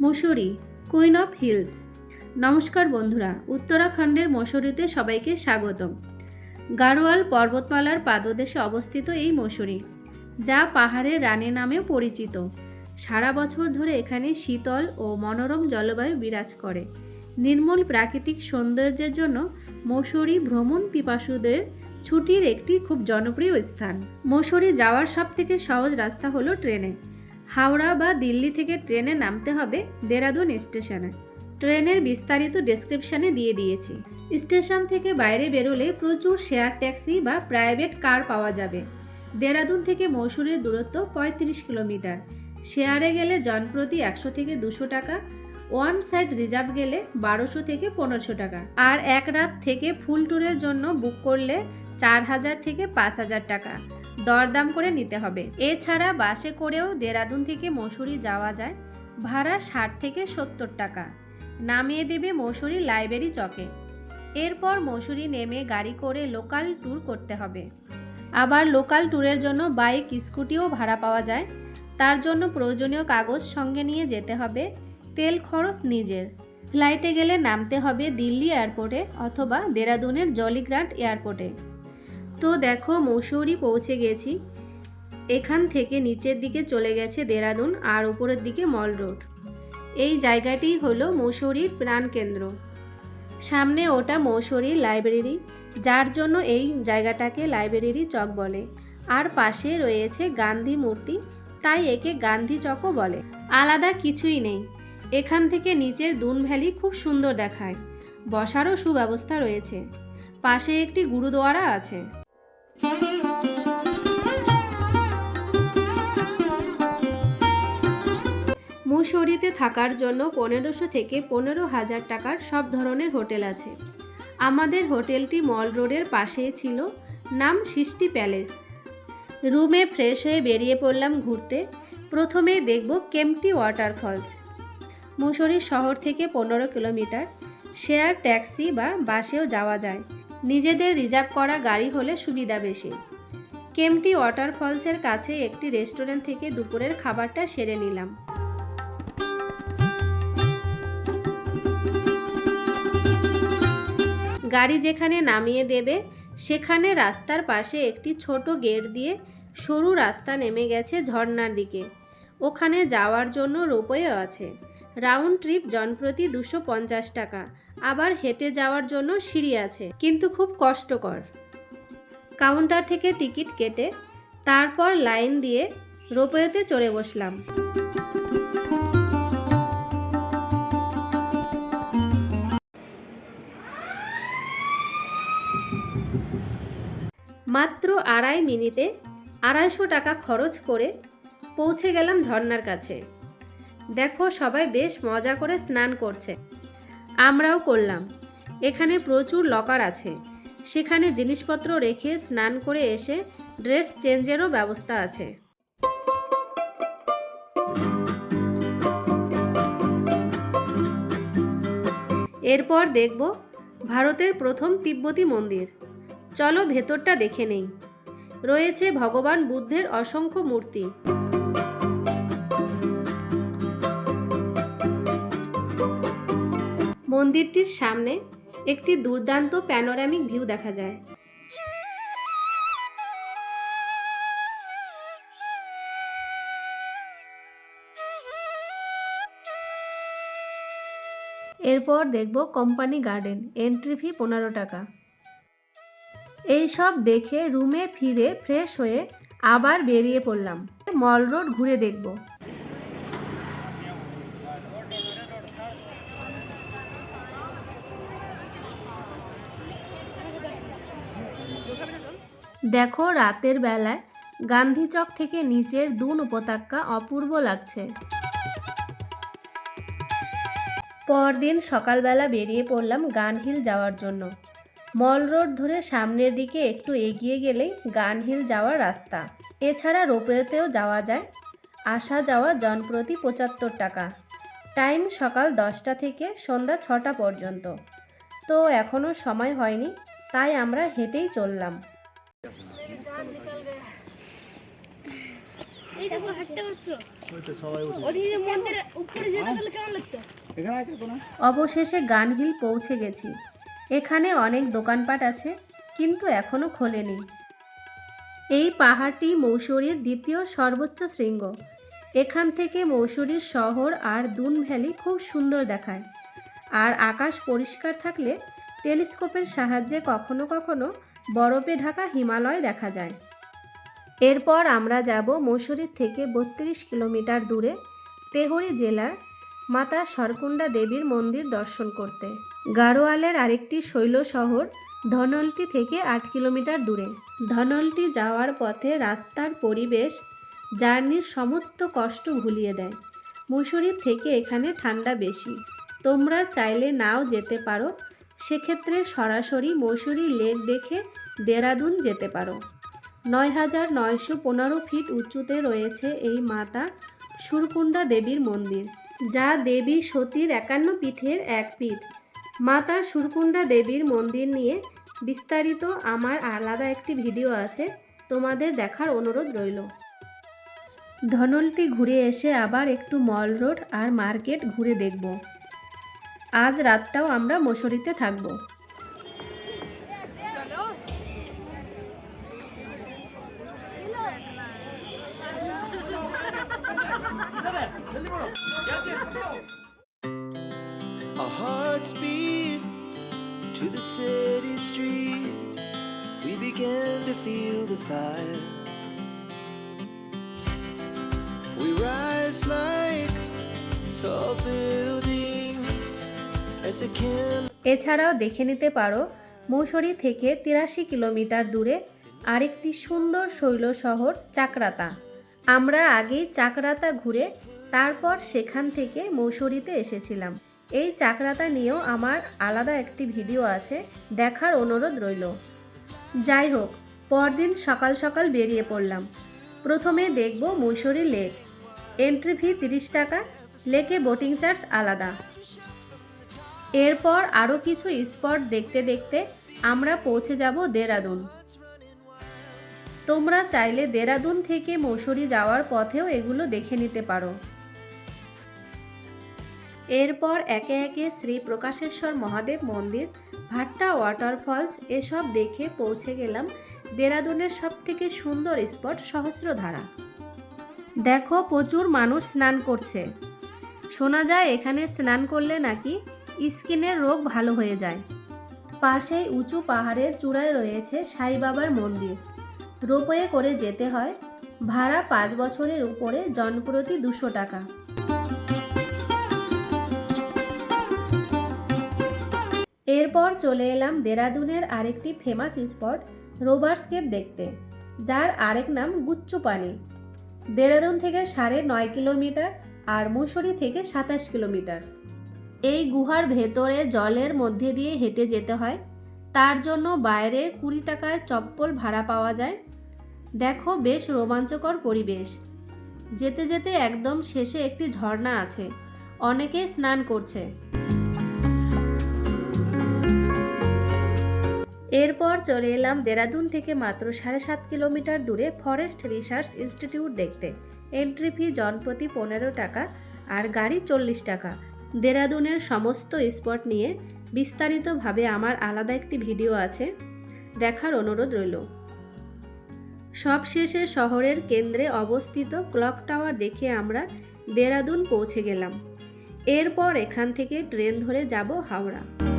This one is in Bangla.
মুসুরি কুইন অফ হিলস। নমস্কার বন্ধুরা, উত্তরাখণ্ডের মসুরিতে সবাইকে স্বাগতম। গাড়োয়াল পর্বতমালার পাদদেশে অবস্থিত এই মসুরি যা পাহাড়ের রানী নামেও পরিচিত। সারা বছর ধরে এখানে শীতল ও মনোরম জলবায়ু বিরাজ করে। নির্মল প্রাকৃতিক সৌন্দর্যের জন্য মসুরি ভ্রমণ পিপাসুদের ছুটির একটি খুব জনপ্রিয় স্থান। মসুরি যাওয়ার সবথেকে সহজ রাস্তা হলো ট্রেনে। হাওড়া বা দিল্লি থেকে ট্রেনে নামতে হবে দেরাদুন স্টেশনে। ট্রেনের বিস্তারিত ডেসক্রিপশনে দিয়ে দিয়েছি। স্টেশন থেকে বাইরে বেরোলে প্রচুর শেয়ার ট্যাক্সি বা প্রাইভেট কার পাওয়া যাবে। দেরাদুন থেকে মসুরের দূরত্ব পঁয়ত্রিশ কিলোমিটার। শেয়ারে গেলে জনপ্রতি একশো থেকে দুশো টাকা ওয়ান সাইড রিজার্ভ গেলে বারোশো থেকে পনেরোশো টাকা। আর এক রাত থেকে ফুল ট্যুরের জন্য বুক করলে চার হাজার থেকে পাঁচ হাজার টাকা। দরদাম করে নিতে হবে। এছাড়া বাসে করেও দেরাদুন থেকে মসুরি যাওয়া যায়। ভাড়া ষাট থেকে সত্তর টাকা। নামিয়ে দেবে মসুরি লাইব্রেরি চকে। এরপর মসুরি নেমে গাড়ি করে লোকাল ট্যুর করতে হবে। আবার লোকাল ট্যুরের জন্য বাইক, স্কুটিও ভাড়া পাওয়া যায়। তার জন্য প্রয়োজনীয় কাগজ সঙ্গে নিয়ে যেতে হবে। তেল খরচ নিজের। ফ্লাইটে গেলে নামতে হবে দিল্লি এয়ারপোর্টে অথবা দেরাদুনের জলিগ্রান্ট এয়ারপোর্টে। তো দেখো মৌসুরি পৌঁছে গেছি। এখান থেকে নিচের দিকে চলে গেছে দেরাদুন আর উপরের দিকে মল রোড। এই জায়গাটি হলো মৌসুরির প্রাণকেন্দ্র সামনে ওটা মৌসুরি লাইব্রেরি, যার জন্য এই জায়গাটাকে লাইব্রেরি চক বলে। আর পাশে রয়েছে গান্ধী মূর্তি, তাই একে গান্ধী চকও বলে। আলাদা কিছুই নেই। এখান থেকে নিচের দুন ভ্যালি খুব সুন্দর দেখায়। বসারও সুব্যবস্থা রয়েছে। পাশে একটি গুরুদুয়ারা আছে। মুসৌরিতে থাকার জন্য পনেরোশো থেকে পনেরো হাজার টাকার সব ধরনের হোটেল আছে। আমাদের হোটেলটি মল রোডের পাশেই ছিল, নাম সৃষ্টি প্যালেস। রুমে ফ্রেশ হয়ে বেরিয়ে পড়লাম ঘুরতে। প্রথমে দেখব কেমটি ওয়াটারফলস। মুসৌরি শহর থেকে পনেরো কিলোমিটার। শেয়ার ট্যাক্সি বা বাসেও যাওয়া যায়। নিজেদের রিজার্ভ করা গাড়ি হলে সুবিধা বেশি। কেমটি ওয়াটারফলসের কাছে একটি রেস্টুরেন্ট থেকে দুপুরের খাবারটা সেরে নিলাম। গাড়ি যেখানে নামিয়ে দেবে, সেখানে রাস্তার পাশে একটি ছোট গেট দিয়ে সরু রাস্তা নেমে গেছে ঝর্ণার দিকে। ওখানে যাওয়ার জন্য রোপওয়ে আছে। রাউন্ড ট্রিপ জনপ্রতি দুশো পঞ্চাশ টাকা। আবার হেঁটে যাওয়ার জন্য সিঁড়ি আছে, কিন্তু খুব কষ্টকর। কাউন্টার থেকে টিকিট কেটে তারপর লাইন দিয়ে রোপওয়েতে চড়ে বসলাম। মাত্র আড়াই মিনিটে আড়াইশো টাকা খরচ করে পৌঁছে গেলাম ঝর্ণার কাছে। দেখো সবাই বেশ মজা করে স্নান করছে। আমরাও করলাম। এখানে প্রচুর লকার আছে। সেখানে জিনিসপত্র রেখে স্নান করে এসে ড্রেস চেঞ্জেরও ব্যবস্থা আছে। এরপর দেখব ভারতের প্রথম তিব্বতী মন্দির। চলো ভেতরটা দেখে নেই। রয়েছে ভগবান বুদ্ধের অসংখ্য মূর্তি। মন্দিরটির সামনে একটি দুর্দান্ত প্যানোরামিক ভিউ দেখা যায়। এরপর দেখব কোম্পানি গার্ডেন এন্ট্রি ফি পনেরো টাকা। এই সব দেখে রুমে ফিরে ফ্রেশ হয়ে আবার বেরিয়ে পড়লাম। মল রোড ঘুরে দেখব। দেখো রাতের বেলায় গান্ধীচক থেকে নিচের দুন উপত্যকা অপূর্ব লাগছে। পরদিন সকালবেলা বেরিয়ে পড়লাম গানহিল যাওয়ার জন্য। মল রোড ধরে সামনের দিকে একটু এগিয়ে গেলেই গানহিল যাওয়ার রাস্তা। এছাড়া রোপওয়েতেও যাওয়া যায়। আসা যাওয়া জনপ্রতি পঁচাত্তর টাকা। টাইম সকাল দশটা থেকে সন্ধ্যা ছটা পর্যন্ত। তো এখনও সময় হয়নি, তাই আমরা হেঁটেই চললাম এই দেখো হাঁটতে মাত্র ওই তো সবাই উঠে ওদিকে মন্দিরের উপরে যেতে তাহলে কেমন লাগতো এখানে আছে কোনো অবশেষে গানহিল পৌঁছে গেছি। এখানে অনেক দোকানপাট আছে কিন্তু এখনও খোলেনি। এই পাহাড়টি মৌসুরীর দ্বিতীয় সর্বোচ্চ শৃঙ্গ। এখান থেকে মৌসুরীর শহর আর দুন ভ্যালি খুব সুন্দর দেখায়। আর আকাশ পরিষ্কার থাকলে টেলিস্কোপের সাহায্যে কখনো কখনো বরফে ঢাকা হিমালয় দেখা যায়। এরপর আমরা যাব মৌসুরীর থেকে বত্রিশ কিলোমিটার দূরে তেহরি জেলার মাতা সরকুণ্ডা দেবীর মন্দির দর্শন করতে। গাড়োয়ালের আরেকটি শৈল শহর ধনলটি থেকে আট কিলোমিটার দূরে। ধনলটি যাওয়ার পথে রাস্তার পরিবেশ জার্নির সমস্ত কষ্ট ভুলিয়ে দেয়। মুসুরির থেকে এখানে ঠান্ডা বেশি। তোমরা চাইলে নাও যেতে পারো। সেক্ষেত্রে সরাসরি মসুরি লেক দেখে দেরাদুন যেতে পারো। নয় হাজার নয়শো পনেরো ফিট উঁচুতে রয়েছে এই মাতা সুরকুণ্ডা দেবীর মন্দির, যা দেবী সতীর একান্ন পীঠের এক পীঠ। মাতা সুরকুণ্ডা দেবীর মন্দির নিয়ে বিস্তারিত আমার আলাদা একটি ভিডিও আছে, তোমাদের দেখার অনুরোধ রইল। ধনলটি ঘুরে এসে আবার একটু মল রোড আর মার্কেট ঘুরে দেখব। আজ রাতটাও আমরা মশুরিতে থাকব। To the city streets. We began to feel the fire. We rise like tall buildings as the candle. এছাড়াও দেখে নিতে পারো, মৌসুরি থেকে তিরাশি কিলোমিটার দূরে আরেকটি সুন্দর শৈল শহর চাকরাতা আমরা আগেই চাকরাতা ঘুরে তারপর সেখান থেকে মৌসুরিতে এসেছিলাম এই চাকরাতা নিয়েও আমার আলাদা একটি ভিডিও আছে, দেখার অনুরোধ রইল। যাই হোক, পরদিন সকাল সকাল বেরিয়ে পড়লাম। প্রথমে দেখব মৈশরি লেক। এন্ট্রি ফি তিরিশ টাকা, লেকে বোটিং চার্জ আলাদা। এরপর আরও কিছু স্পট দেখতে দেখতে আমরা পৌঁছে যাব দেরাদুন। তোমরা চাইলে দেরাদুন থেকে মৌসুরি যাওয়ার পথেও এগুলো দেখে নিতে পারো। এরপর একে একে শ্রী প্রকাশেশ্বর মহাদেব মন্দির, ভাট্টা ওয়াটারফলস এসব দেখে পৌঁছে গেলাম দেরাদুনের সব থেকে সুন্দর স্পট সহস্রধারা। দেখো প্রচুর মানুষ স্নান করছে। শোনা যায় এখানে স্নান করলে নাকি স্কিনের রোগ ভালো হয়ে যায়। পাশেই উঁচু পাহাড়ের চূড়ায় রয়েছে সাই বাবার মন্দির। রোপওয়ে করে যেতে হয়। ভাড়া পাঁচ বছরের উপরে জনপ্রতি দুশো টাকা। এরপর চলে এলাম দেরাদুনের আরেকটি ফেমাস স্পট রোবার্স দেখতে, যার আরেক নাম গুচ্চু পানি দেরাদুন থেকে সাড়ে নয় কিলোমিটার আর মুসুরি থেকে সাতাশ কিলোমিটার। এই গুহার ভেতরে জলের মধ্যে দিয়ে হেঁটে যেতে হয়। তার জন্য বাইরে কুড়ি টাকার চপ্পল ভাড়া পাওয়া যায়। দেখো বেশ রোমাঞ্চকর পরিবেশ। যেতে যেতে একদম শেষে একটি ঝর্ণা আছে। অনেকে স্নান করছে। এরপর চলে এলাম দেরাদুন থেকে মাত্র সাড়ে সাত কিলোমিটার দূরে ফরেস্ট রিসার্চ ইনস্টিটিউট দেখতে। এন্ট্রি ফি জনপ্রতি পনেরো টাকা আর গাড়ি চল্লিশ টাকা। দেরাদুনের সমস্ত স্পট নিয়ে বিস্তারিতভাবে আমার আলাদা একটি ভিডিও আছে। দেখার অনুরোধ রইল। সবশেষে শহরের কেন্দ্রে অবস্থিত ক্লক টাওয়ার দেখে আমরা দেরাদুন পৌঁছে গেলাম। এরপর এখান থেকে ট্রেন ধরে যাব হাওড়া।